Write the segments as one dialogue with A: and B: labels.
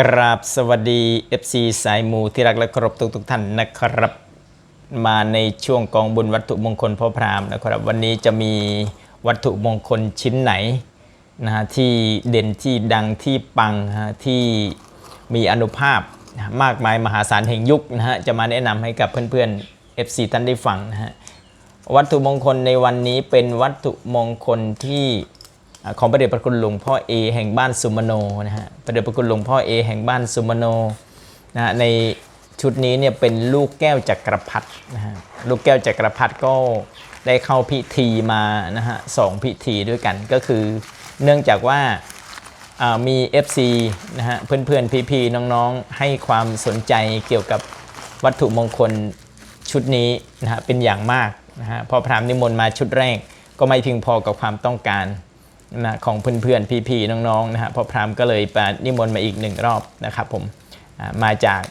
A: กราบสวัสดี FC สายมูที่รักและเคารพทุกทุกท่านนะครับ มาในช่วงกองบุญวัตถุมงคลพ่อพรามนะครับ วันนี้จะมีวัตถุมงคลชิ้นไหนนะฮะที่เด่นที่ดังที่ปังฮะที่มีอนุภาพมากมายมหาศาลแห่งยุคนะฮะจะมาแนะนำให้กับเพื่อนๆ FC ท่านได้ฟังนะฮะวัตถุมงคลในวันนี้เป็นวัตถุมงคลที่ ของพระเดชพระคุณหลวงพ่อเอแห่งบ้านสุมโนนะฮะพระเดชพระคุณหลวงพ่อเอแห่งบ้านสุมโนนะฮะในชุดนี้เนี่ยเป็นลูกแก้วจักรพรรดินะฮะลูกแก้วจักรพรรดิก็ได้เข้าพิธีมานะฮะสองพิธีด้วยกันก็คือเนื่องจากว่าอ่ามี FC นะฮะเพื่อนๆ พี่ๆ น้องๆ ให้ความสนใจเกี่ยวกับวัตถุมงคลชุดนี้นะฮะเป็นอย่างมากนะฮะพอพรามนิมนต์มาชุดแรกก็ไม่เพียงพอกับความต้องการ นะของเพื่อนๆพี่ๆน้องๆนะฮะพอพรามก็เลยไปนิมนต์มาอีกหนึ่งรอบนะครับผมมาจาก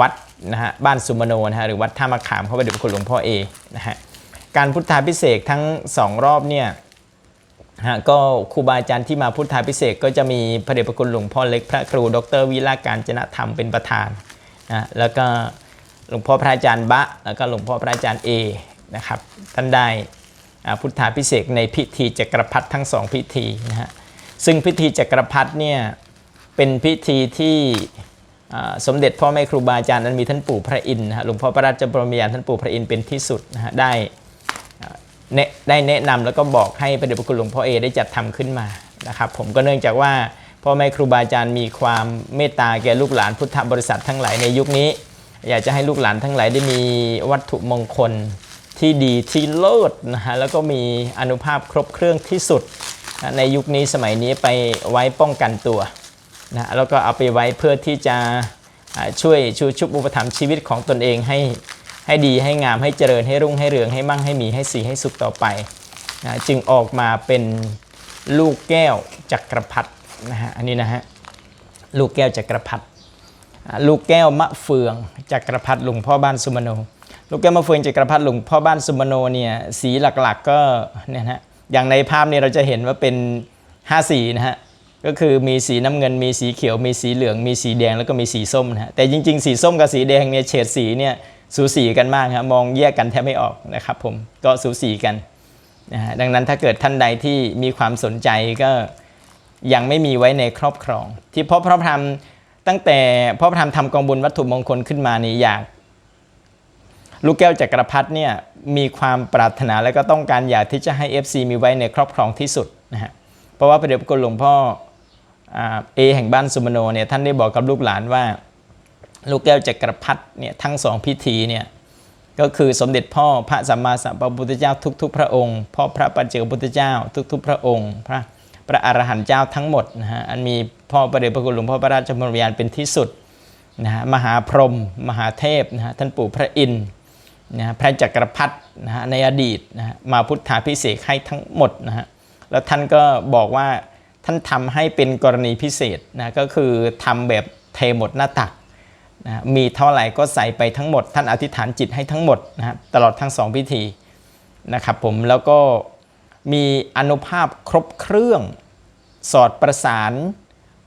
A: วัดนะฮะบ้านสุมโนนะฮะหรือวัดท่ามะขามเข้าไปดูคุณหลวงพ่อเอนะฮะการพุทธาพิเศษทั้งสองรอบเนี่ยฮะก็ครูบาอาจารย์ที่มาพุทธาพิเศษก็จะมีพระเดชพระคุณหลวงพ่อเล็กพระครูดรวิลาการจนธรรมเป็นประธานนะแล้วก็หลวงพ่อพระอาจารย์บะ แล้วก็หลวงพ่อพระอาจารย์เอนะครับท่านได้ พุทธาพิเศษในพิธีจักรพรรดิทั้งสองพิธีนะฮะซึ่งพิธีจักรพรรดิเนี่ยเป็นพิธีที่สมเด็จพ่อแม่ครูบาอาจารย์นั้นมีท่านปู่พระอินทร์นะฮะหลวงพ่อพระราชบรมยานท่านปู่พระอินทร์เป็นที่สุดนะฮะได้ได้แนะนำแล้วก็บอกให้พระเดชพระคุณหลวงพ่อเอได้จัดทำขึ้นมานะครับผมก็เนื่องจากว่าพ่อแม่ครูบาอาจารย์มีความเมตตาแก่ลูกหลานพุทธบริษัททั้งหลายในยุคนี้ อยากจะให้ลูกหลานทั้งหลายได้มีวัตถุมงคล ที่ดีที่เลิศนะฮะแล้วก็มีอนุภาพครบเครื่องที่สุดในยุคนี้สมัยนี้ไปไว้ป้องกันตัวนะแล้วก็เอาไปไว้เพื่อที่จะช่วยชูชุบอุปถัมภ์ชีวิตของตนเองให้ให้ดีให้งามให้เจริญให้รุ่งให้เรืองให้มั่งให้มีให้สีให้สุขต่อไปนะจึงออกมาเป็นลูกแก้วจักรพรรดินะฮะอันนี้นะฮะลูกแก้วจักรพรรดิลูกแก้วมะเฟืองจักรพรรดิหลวงพ่อบ้านสุมโน ลูกแก้วมะเฟืองจักรพรรดิหลวงพ่อบ้านสุมโนเนี่ยสีหลักๆก็เนี่ยนะฮะอย่างในภาพเนี่ยเราจะเห็นว่าเป็น 5 สีนะฮะก็คือมีสีน้ำเงิน มีสีเขียว มีสีเหลือง มีสีแดงแล้วก็มีสีส้มนะฮะแต่จริง ๆ สีส้มกับสีแดงเนี่ยเฉดสีเนี่ยสูสีกันมากครับมองแยกกันแทบไม่ออกนะครับผมก็สูสีกันนะฮะดังนั้นถ้าเกิดท่านใดที่มีความสนใจก็ยังไม่มีไว้ในครอบครอง ที่พ่อพระพรมตั้งแต่พ่อพระพรมทำกองบุญวัตถุมงคลขึ้นมานี่อยาก ลูกแก้วจักรพรรดิเนี่ยมีความปรารถนาและก็ต้องการอยากที่จะให้ FC มีไว้ในครอบครองที่สุดนะฮะเพราะว่าพระเดชพระคุณหลวงพ่ออเอแห่งบ้านสุมโนเนี่ยท่านได้บอกกับลูกหลานว่า ลูกแก้วจักรพรรดิเนี่ยทั้งสองพิธีเนี่ยก็คือสมเด็จพ่อพระสัมมาสัมพุทธเจ้าทุก ๆ พระองค์พ่อพระปัจเจกพุทธเจ้า ทุก ๆ พระองค์ พระพระอรหันต์เจ้าทั้งหมดนะฮะอันมีพ่อประเดชพระคุณหลวงพ่อพระราชบรมยานเป็นที่สุดนะฮะมหาพรหมมหาเทพนะฮะท่านปู่พระอินทร์ นะพระจักรพรรดินะฮะในอดีตนะฮะมาพุทธาพิเศษให้ทั้งหมดนะฮะแล้วท่านก็บอกว่าท่านทำให้เป็นกรณีพิเศษนะก็คือทำแบบเทหมดหน้าตักนะมีเท่าไหร่ก็ใส่ไปทั้งหมด ท่านอธิษฐานจิตให้ทั้งหมดนะฮะตลอดทั้งสองพิธีนะครับผมแล้วก็มีอนุภาพครบเครื่องสอดประสาน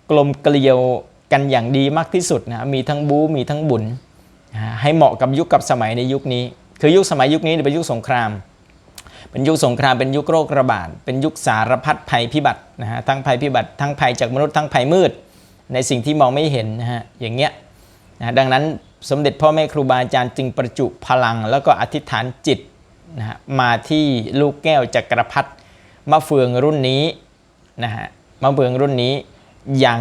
A: กลมเกลียวกันอย่างดีมากที่สุดนะมีทั้งบู๊มีทั้งบุญ ให้เหมาะกับยุคกับสมัยในยุคนี้ คือยุคสมัยยุคนี้เป็นยุคสงคราม เป็นยุคสงครามเป็นยุคโรคระบาด เป็นยุคสารพัดภัยพิบัตินะฮะทั้งภัยพิบัติทั้งภัยจากมนุษย์ทั้งภัยมืด ในสิ่งที่มองไม่เห็นนะฮะอย่างเงี้ยนะดังนั้นสมเด็จพ่อแม่ครูบาอาจารย์จึงประจุพลัง แล้วก็อธิษฐานจิตนะฮะมาที่ลูกแก้วจักรพรรดิมะเฟืองรุ่นนี้นะฮะมะเฟืองรุ่นนี้อย่าง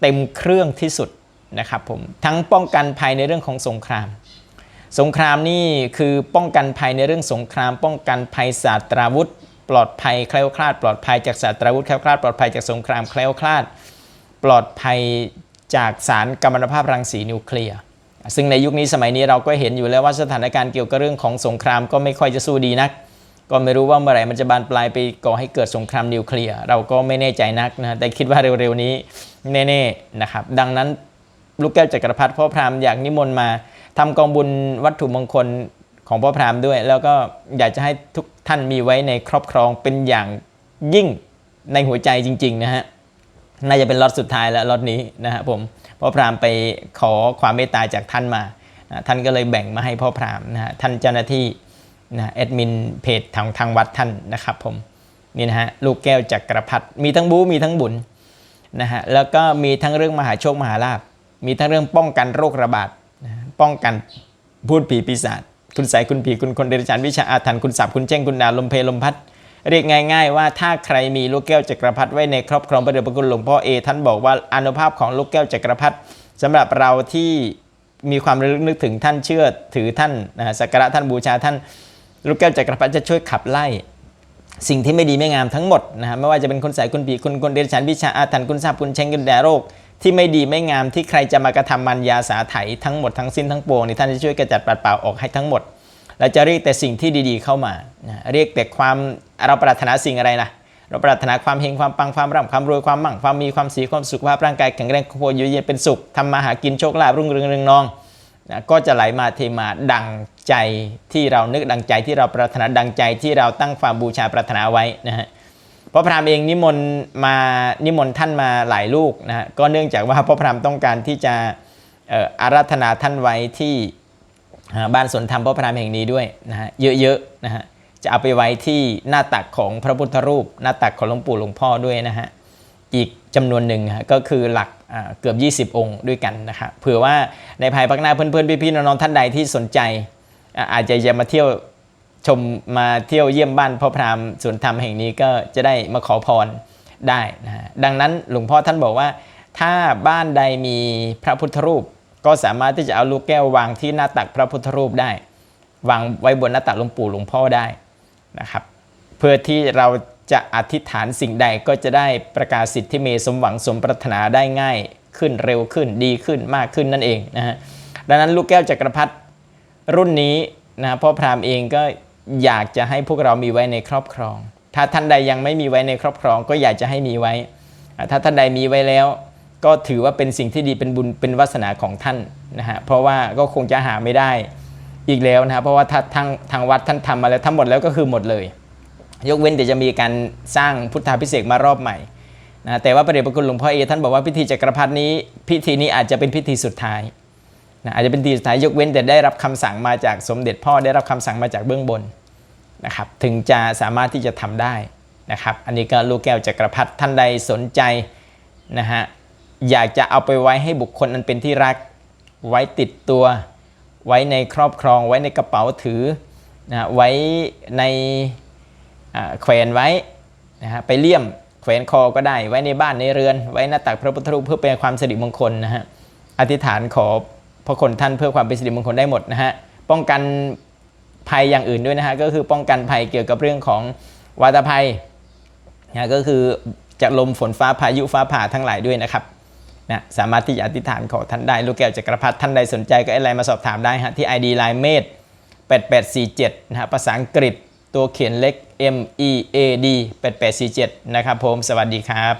A: เต็มเครื่องที่สุด นะครับผมทั้งป้องกันภัยในเรื่องของสงคราม สงครามนี่คือป้องกันภัยในเรื่องสงคราม ป้องกันภัยศาสตราวุธ ปลอดภัยแคล้วคลาด ปลอดภัยจากศาสตราวุธแคล้วคลาดปลอดภัยจากสงครามแคล้วคลาด ปลอดภัยจากสารกัมมันตภาพรังสีนิวเคลียร์ซึ่งในยุคนี้สมัยนี้เราก็เห็นอยู่แล้วว่าสถานการณ์เกี่ยวกับเรื่องของสงครามก็ไม่ค่อยจะสู้ดีนัก ก็ไม่รู้ว่าเมื่อไหร่มันจะบานปลายไปก่อให้เกิดสงครามนิวเคลียร์เราก็ไม่แน่ใจนักนะแต่คิดว่าเร็วๆนี้แน่ๆนะครับดังนั้น ลูกแก้วจักรพรรดิพ่อพราหมณ์อยากนิมนต์มาทำกองบุญวัตถุมงคลของพ่อพราหมณ์ด้วย แล้วก็อยากจะให้ทุกท่านมีไว้ในครอบครองเป็นอย่างยิ่งในหัวใจจริง ๆ นะฮะน่าจะเป็นล็อตสุดท้ายแล้วล็อตนี้นะครับผมพ่อพราหมณ์ไปขอความเมตตาจากท่านมา ท่านก็เลยแบ่งมาให้พ่อพราหมณ์นะฮะท่านเจ้าหน้าที่นะแอดมินเพจทางทางวัดท่านนะครับผมนี่นะฮะลูกแก้วจักรพรรดิมีทั้งบูมีทั้งบุญนะฮะแล้วก็มีทั้งเรื่องมหาโชคมหาลาภ มีทั้งเรื่องป้องกันโรคระบาดป้องกันพูดผีปีศาจคุณใสยคุณผีคุณคนเดรัจฉานวิชาอาถรรพ์คุณสับคุณแจ้งคุณดาลมเพลลมพัดเรียกง่ายๆ ว่าถ้าใครมีลูกแก้วจักรพรรดิไว้ในครอบครองพระเดชพระคุณหลวงพ่อเอท่านบอกว่าอนุภาพของลูกแก้วจักรพรรดิสำหรับเราที่มีความระลึกนึกถึงท่านเชื่อถือท่านสักการะท่านบูชาท่าน ลูกแก้วจักรพรรดิจะช่วยขับไล่ สิ่งที่ไม่ดีไม่งามทั้งหมดนะฮะไม่ว่าจะเป็นคนสายคุณผีคุณคนเดรัจฉานวิชาอาถรรพ์คุณทราบคุณเชงคุณแดโรค ที่ไม่ดีไม่งามที่ใครจะมากระทำมันยาสาไถทั้งหมดทั้งสิ้นทั้งปวงนี่ท่านจะช่วยกระจัดปัดเป่าออกให้ทั้งหมดเราจะเรียกแต่สิ่งที่ดีๆเข้ามา เรียกแต่ความเราปรารถนาสิ่งอะไรนะเราปรารถนาความเฮงความปังความร่ำความรวยความมั่งความมีความสีความสุขภาพร่างกายแข็งแรงครอบครัวอยู่เย็นเป็นสุขทำมาหากินโชคลาภรุ่งเรืองเรืองนองนะก็จะไหลมาเทมาดังใจที่เรานึกดังใจที่เราปรารถนาดังใจที่เราตั้งความบูชาปรารถนาไว้นะฮะ พระพรามเองนิมนต์มานิมนต์ท่านมาหลายลูกนะฮะก็เนื่องจากว่าพระพรามต้องการที่จะอออาราธนาท่านไว้ที่บ้านสนธรรมพระพรามแห่งนี้ด้วยนะฮะเยอะๆนะฮะจะเอาไปไว้ที่หน้าตักของพระพุทธรูป หน้าตักของหลวงปู่หลวงพ่อด้วยนะฮะอีกจำนวนหนึ่งก็คือหลักเกือบ 20 องค์ด้วยกันนะครับเผื่อว่าในภายภาคหน้าเพื่อนๆพี่ๆน้องๆท่านใดที่สนใจอาจจะจะมาเที่ยว ชมมาเที่ยวเยี่ยมบ้านพ่อพราหมณ์สวนธรรมแห่งนี้ก็จะได้มาขอพรได้นะฮะดังนั้นหลวงพ่อท่านบอกว่า ถ้าบ้านใดมีพระพุทธรูป ก็สามารถที่จะเอาลูกแก้ววางที่หน้าตักพระพุทธรูปได้ วางไว้บนหน้าตักหลวงปู่หลวงพ่อได้นะครับ เพื่อที่เราจะอธิษฐานสิ่งใดก็จะได้ประกาศสิทธิเมสมหวังสมปรารถนาได้ง่ายขึ้นเร็วขึ้นดีขึ้นมากขึ้นนั่นเองนะฮะดังนั้นลูกแก้วจักรพรรดิรุ่นนี้นะพ่อพราหมณ์เองก็ อยากจะให้พวกเรามีไว้ในครอบครอง ถ้าท่านใดยังไม่มีไว้ในครอบครอง ก็อยากจะให้มีไว้ ถ้าท่านใดมีไว้แล้ว ก็ถือว่าเป็นสิ่งที่ดีเป็นบุญเป็นวาสนาของท่านนะฮะเพราะว่าก็คงจะหาไม่ได้อีกแล้วนะฮะเพราะว่าถ้าทางทางวัดท่านทำมาแล้วทั้งหมดแล้วก็คือหมดเลย ยกเว้นแต่จะมีการสร้างพุทธาพิเศษมารอบใหม่นะแต่ว่าพระเดชพระคุณหลวงพ่อเอท่านบอกว่าพิธีจักรพรรดินี้ พิธีนี้อาจจะเป็นพิธีสุดท้าย นะอาจจะเป็นทีสุดท้ายยกเว้นแต่ได้รับคำสั่งมาจากสมเด็จพ่อได้รับคำสั่งมาจากเบื้องบนนะครับถึงจะสามารถที่จะทำได้นะครับอันนี้ก็ลูกแก้วจักรพรรดิท่านใดสนใจนะฮะอยากจะเอาไปไว้ให้บุคคลอันเป็นที่รักไว้ติดตัว ไว้ในครอบครอง ไว้ในกระเป๋าถือนะไว้ในแขวนไว้นะฮะไปเลี่ยมแขวนคอก็ได้ ไว้ในบ้านในเรือน ไว้หน้าตักพระพุทธรูปเพื่อเป็นความสิริมงคลนะฮะอธิษฐานขอ พระคนท่านเพื่อความเป็นสิริมงคลได้หมดนะฮะป้องกันภัยอย่างอื่นด้วยนะฮะก็คือป้องกันภัยเกี่ยวกับเรื่องของวาตภัยนะก็คือจากลมฝนฟ้าพายุฟ้าผ่าทั้งหลายด้วยนะครับนะสามารถที่จะอธิษฐานขอท่านได้ ลูกแก้วจักรพรรดิท่านใดสนใจก็อดไลน์มาสอบถามได้ฮะที่ ID Line เมธ8847นะฮะภาษาอังกฤษตัวเขียนเล็ก M E A D 8847 นะครับผม สวัสดีครับ